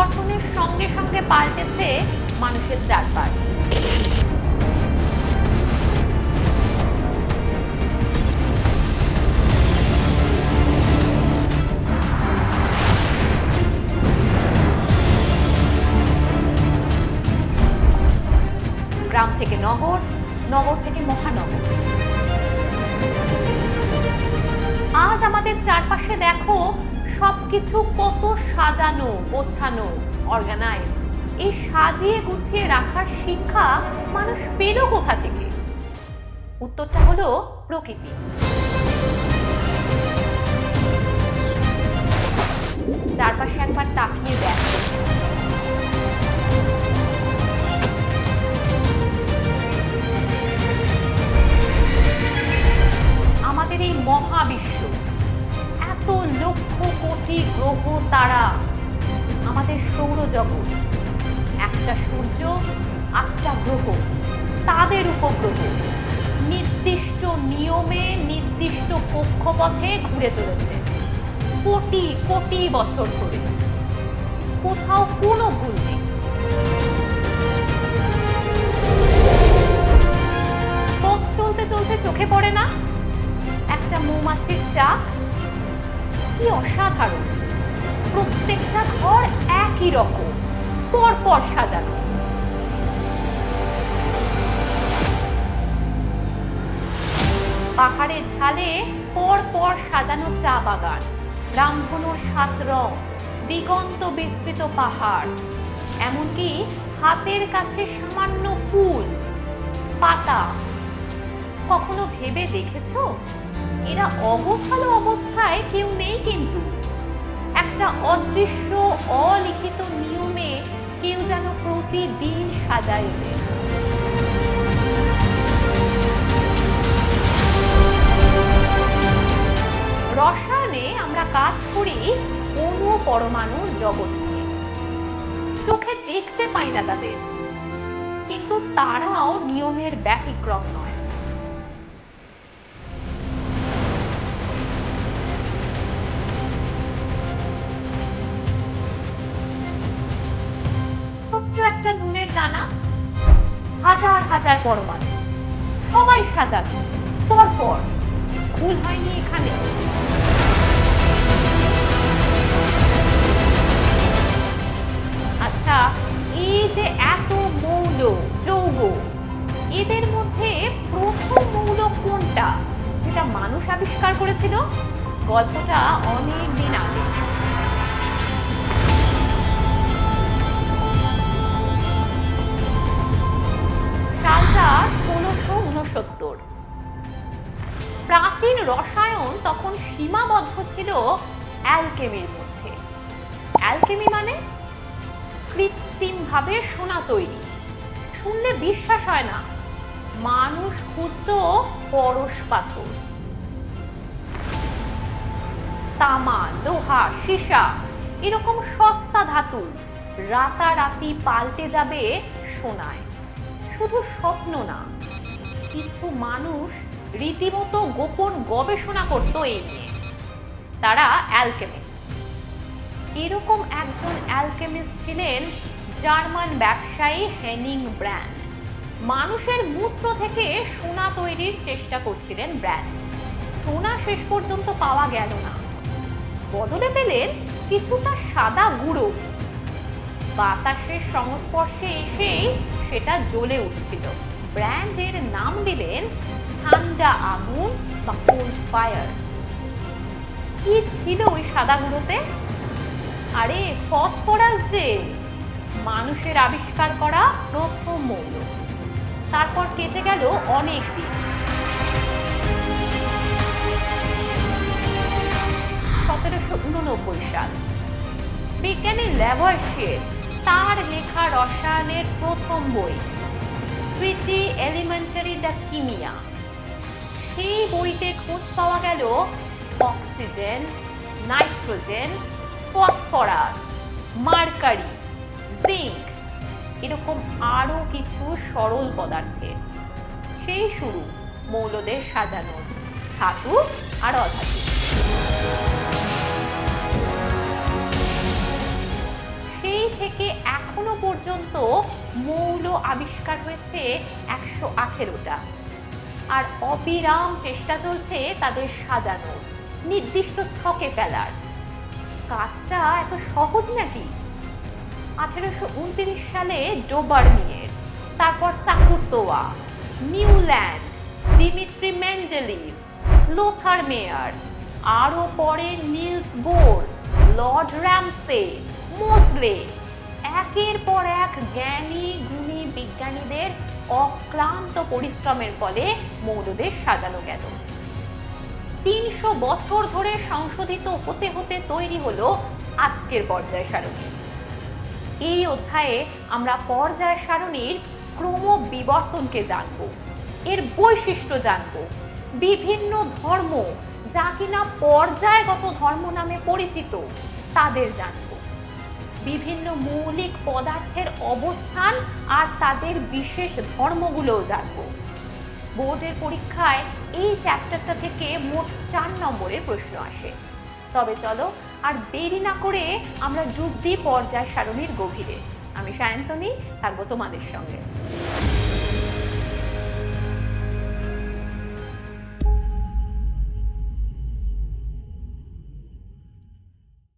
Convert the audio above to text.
সভ্যতার বিবর্তনের সঙ্গে সঙ্গে পাল্টেছে মানুষের চারপাশ। গ্রাম থেকে নগর নগর থেকে মহানগর। আজ আমাদের চারপাশে দেখো সবকিছু কত সাজানো, গোছানো অর্গানাইজড এই সাজিয়ে গুছিয়ে রাখার শিক্ষা মানুষ পেল কোথা থেকে? উত্তরটা হলো প্রকৃতি। চারপাশে একবার তাকিয়ে দেখো। আমাদের এই মহাবিশ্ব, এত লক্ষ কোটি গ্রহ তারা আমাদের সৌরজগৎ। একটা সূর্য, আটটা গ্রহ, তাদের উপগ্রহ। নির্দিষ্ট নিয়মে, নির্দিষ্ট কক্ষপথে ঘুরে চলেছে। কোটি কোটি বছর ধরে। কোথাও কোনো ভুল নেই। পথ চলতে চলতে চোখে পড়ে না? একটা মৌমাছির চাক কি অসাধারণ। প্রত্যেকটা ঘর একই রকম পর পর সাজানো। পাহাড়ের ঢালে পর পর সাজানো চা বাগান রামধনুর সাত রং, দিগন্ত বিস্তৃত পাহাড়, এমনকি হাতের কাছে সামান্য ফুল, পাতা কখনো ভেবে দেখেছ? এরা অগোছালো অবস্থায় কেউ নেই কিন্তু। একটা অদৃশ্য, অলিখিত নিয়মে কেউ যেন প্রতিদিন সাজায়। রসায়নে আমরা কাজ করি অণু পরমাণুর জগৎ নিয়ে। চোখে দেখতে পাই না তাদের, কিন্তু তারাও নিয়মের ব্যতিক্রম নয়। ছোট্ট একটা নুনের দানা। হাজার হাজার পরমাণু। সবাই সাজানো পর পর ভুল হয়নি এখানে। আচ্ছা এই যে এত মৌল, যৌগ, এদের মধ্যে প্রথম মৌল কোনটা? যেটা মানুষ আবিষ্কার করেছিল? গল্পটা অনেক দিন সীমাবদ্ধ ছিল অ্যালকেমির মধ্যে। অ্যালকেমি মানে কৃত্রিমভাবে সোনা তৈরি। শুনলে বিশ্বাস হয় না, মানুষ খুঁজতো পরশ পাথর। তামা, লোহা, সীসা, এরকম সস্তা ধাতু রাতারাতি পাল্টে যাবে সোনায়। শুধু স্বপ্ন না, কিছু মানুষ রীতিমতো গোপন গবেষণা করত এই নিয়ে। তারা অ্যালকেমিস্ট। এরকম একজন অ্যালকেমিস্ট ছিলেন জার্মান ব্যবসায়ী হেনিং ব্র্যান্ড। মানুষের মূত্র থেকে সোনা তৈরির চেষ্টা করছিলেন ব্র্যান্ড। সোনা শেষ পর্যন্ত পাওয়া গেল না। বদলে পেলেন কিছুটা সাদা গুঁড়ো। বাতাসের সংস্পর্শে এসেই সেটা জ্বলে উঠছিল। ব্র্যান্ডের নাম দিলেন ঠান্ডা আগুন বা কোল্ড ফায়ার কি ছিল ওই সাদা গুঁড়োতে আরে ফসফরাস যে মানুষের আবিষ্কার করা প্রথম মৌল। তারপর কেটে গেল অনেক দিন। সতেরোশো উননব্বই সাল। বিজ্ঞানী ল্যাভয়েশিয়ের তার লেখা রসায়নের প্রথম বই ট্রিটি এলিমেন্টারি দ্য কিমিয়া সেই বইতে খোঁজ পাওয়া গেল oxygen, nitrogen, phosphorus, mercury, zinc এরকম আরও কিছু সরল পদার্থের সেই শুরু, মৌলদের সাজানো, ধাতু আর অধাতু। সেই থেকে এখনও পর্যন্ত মৌল আবিষ্কার হয়েছে একশো আঠেরোটা। আর অবিরাম চেষ্টা চলছে তাদের সাজানো, নির্দিষ্ট ছকে ফেলার। কাজটা এত সহজ নাকি? আঠেরোশো উনত্রিশ সালে ডোবার নিয়ে, তারপর Chancourtois, Newland, Dmitri Mendeleev, Lothar Meyer, আরও পরে Niels Bohr, Lord Ramsay, Moseley. একের পর এক জ্ঞানী, গুণী বিজ্ঞানীদের অক্লান্ত পরিশ্রমের ফলে মৌলদের সাজানো গেল। তিনশো বছর ধরে সংশোধিত হতে হতে তৈরি হলো আজকের পর্যায় সারণী। এই অধ্যায়ে আমরা পর্যায় সারণীর ক্রম বিবর্তনকে জানব, এর বৈশিষ্ট্য জানব, বিভিন্ন ধর্ম যা কিনা পর্যায়গত ধর্ম নামে পরিচিত, তাদের জানব। বিভিন্ন মৌলিক পদার্থের অবস্থান আর তাদের বিশেষ ধর্মগুলোও জানব। বোর্ডের পরীক্ষায় এই চ্যাপ্টারটা থেকে মোট চার নম্বরের প্রশ্ন আসে। তবে চলো, আর দেরি না করে আমরা যুদ্ধি পর্যায় সারণীর গভীরে। আমি সায়ন্তনী, থাকব তোমাদের সঙ্গে।